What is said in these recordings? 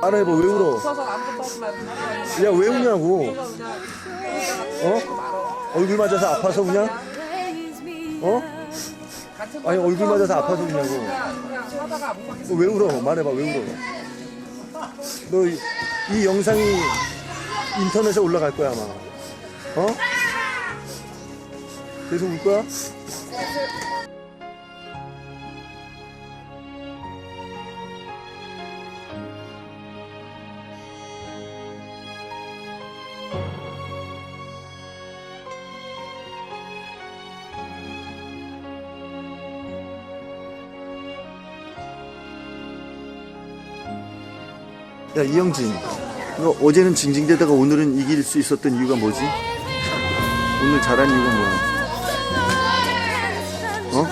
알아해봐 왜 울어? 야 왜 우냐고? 그냥 어? 얼굴 맞아서 아파서 me 어? 아니 얼굴 맞아서 아파서 너왜 울어? 말해봐 왜 울어? 너 이 영상이 인터넷에 올라갈 거야 아마. 어? 계속 울 거야? 야 이영진, 너 어제는 징징대다가 오늘은 이길 수 있었던 이유가 뭐지? 오늘 잘한 이유가 뭐야? 어?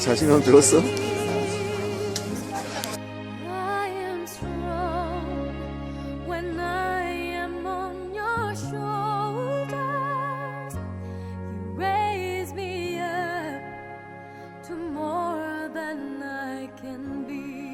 자신감 들었어? more than I can be.